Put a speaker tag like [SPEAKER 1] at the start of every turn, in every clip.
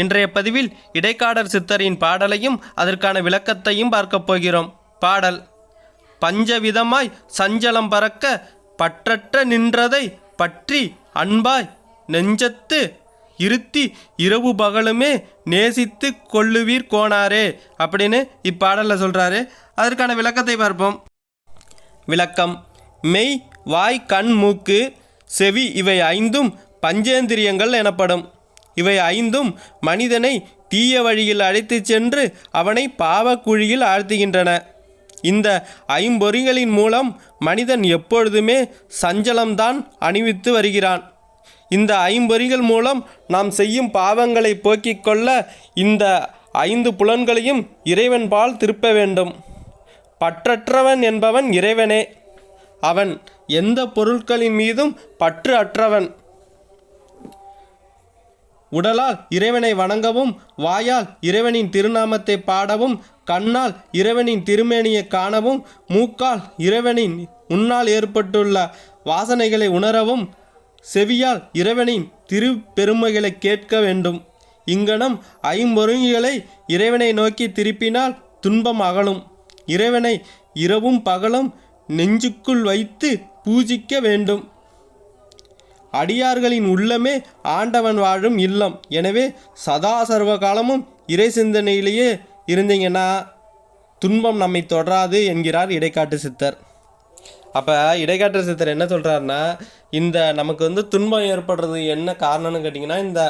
[SPEAKER 1] இன்றைய பதிவில் இடைக்காடர் சித்தரின் பாடலையும் அதற்கான விளக்கத்தையும் பார்க்கப் போகிறோம். பாடல் பஞ்சவிதமாய் சஞ்சலம் பறக்க பற்றற்ற நின்றதை பற்றி அன்பாய் நெஞ்சத்து இருத்தி இரவு பகலுமே நேசித்து கொள்ளுவீர் கோனாரே அப்படின்னு இப்பாடலில் சொல்கிறாரு அதற்கான விளக்கத்தை பார்ப்போம். விளக்கம் மெய் வாய் கண் மூக்கு செவி இவை ஐந்தும் பஞ்சேந்திரியங்கள் எனப்படும். இவை ஐந்தும் மனிதனை தீய வழியில் அழைத்துச் சென்று அவனை பாவக்குழியில் ஆழ்த்துகின்றன. இந்த ஐம்பொறிகளின் மூலம் மனிதன் எப்பொழுதுமே சஞ்சலம்தான் அணிவித்து வருகிறான். இந்த ஐம்பொறிகள் மூலம் நாம் செய்யும் பாவங்களை போக்கிக் கொள்ள இந்த ஐந்து புலன்களையும் இறைவன்பால் திருப்ப வேண்டும். பற்றற்றவன் என்பவன் இறைவனே. அவன் எந்த பொருட்களின் மீதும் பற்று அற்றவன். உடலால் இறைவனை வணங்கவும் வாயால் இறைவனின் திருநாமத்தை பாடவும் கண்ணால் இறைவனின் திருமேனியை காணவும் மூக்கால் இறைவனின் முன்னால் ஏற்பட்டுள்ள வாசனைகளை உணரவும் செவியால் இறைவனின் திருப்பெருமைகளை கேட்க வேண்டும். இங்கனம் ஐம்பொருங்கிகளை இறைவனை நோக்கி திருப்பினால் துன்பம் அகலும். இறைவனை இரவும் பகலும் நெஞ்சுக்குள் வைத்து பூஜிக்க வேண்டும். அடியார்களின் உள்ளமே ஆண்டவன் வாழும் இல்லம். எனவே சதா சர்வ காலமும் இறை சிந்தனையிலேயே இருந்தீங்கன்னா துன்பம் நம்மை தொடராது என்கிறார் இடைக்காட்டு சித்தர். அப்போ இடைக்காட்டு சித்தர் என்ன சொல்கிறாருன்னா இந்த நமக்கு வந்து துன்பம் ஏற்படுறது என்ன காரணம்னு கேட்டிங்கன்னா இந்த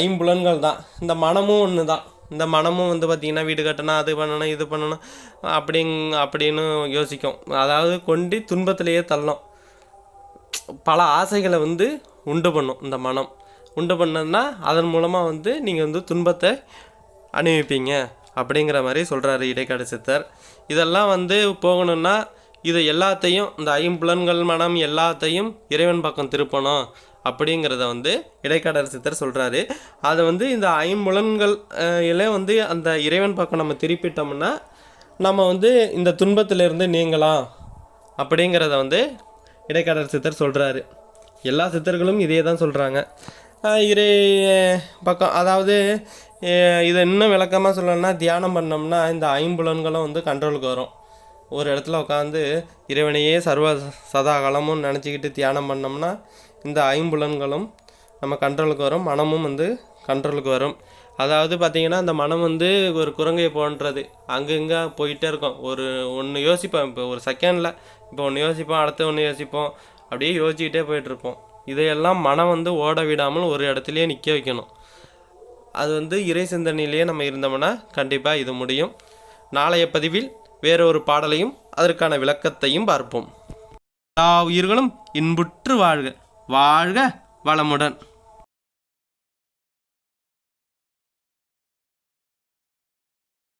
[SPEAKER 1] ஐம்புலன்கள் தான். இந்த மனமும் ஒன்று தான் இந்த மனமும் வந்து பார்த்திங்கன்னா வீடு கட்டணும் அது பண்ணணும் இது பண்ணணும் அப்படிங் அப்படின்னு யோசிக்கும். அதாவது கொண்டு துன்பத்திலேயே தள்ளணும். பல ஆசைகளை வந்து உண்டு பண்ணும் இந்த மனம். உண்டு பண்ணதுன்னா அதன் மூலமாக வந்து நீங்கள் வந்து துன்பத்தை அனுபவிப்பீங்க அப்படிங்கிற மாதிரி சொல்கிறாரு இடைக்காடு சித்தர். இதெல்லாம் வந்து போகணும்னா இதை எல்லாத்தையும் இந்த ஐம்புலன்கள் மனம் எல்லாத்தையும் இறைவன் பக்கம் திருப்பணும் அப்படிங்கிறத வந்து இடைக்காடர் சித்தர் சொல்கிறாரு அதை வந்து இந்த ஐம்புலன்கள் வந்து அந்த இறைவன் பக்கம் நம்ம திருப்பிட்டோம்னா நம்ம வந்து இந்த துன்பத்திலிருந்து நீங்கலாம் அப்படிங்கிறத வந்து இடைக்காடர் சித்தர் சொல்கிறாரு எல்லா சித்தர்களும் இதே தான் சொல்கிறாங்க இறை பக்கம் அதாவது இதை இன்னும் விளக்கமாக சொல்லணும்னா தியானம் பண்ணோம்னா இந்த ஐம்புலன்களும் வந்து கண்ட்ரோலுக்கு வரும். ஒரு இடத்துல உட்காந்து இறைவனையே சர்வ சதா காலமும் நினச்சிக்கிட்டு தியானம் பண்ணோம்னா இந்த ஐம்புலன்களும் நம்ம கண்ட்ரோலுக்கு வரும். மனமும் வந்து கண்ட்ரோலுக்கு வரும். அதாவது பார்த்திங்கன்னா அந்த மனம் வந்து ஒரு குரங்கை போன்றது. அங்கங்கே போயிட்டே இருக்கும். ஒரு ஒன்று யோசிப்போம். இப்போ ஒரு செகண்டில் இப்போ ஒன்று யோசிப்போம் அடுத்து ஒன்று யோசிப்போம். அப்படியே யோசிச்சுக்கிட்டே போயிட்டுருப்போம். இதையெல்லாம் மனம் வந்து ஓட விடாமல் ஒரு இடத்துலையே நிற்க வைக்கணும். அது வந்து இறை சிந்தனையிலேயே நம்ம இருந்தோம்னா கண்டிப்பாக இது முடியும். நாளைய பதிவில் வேறொரு பாடலையும் அதற்கான விளக்கத்தையும் பார்ப்போம். எல்லா உயிர்களும் இன்புற்று வாழ்க. வாழ்க வளமுடன்.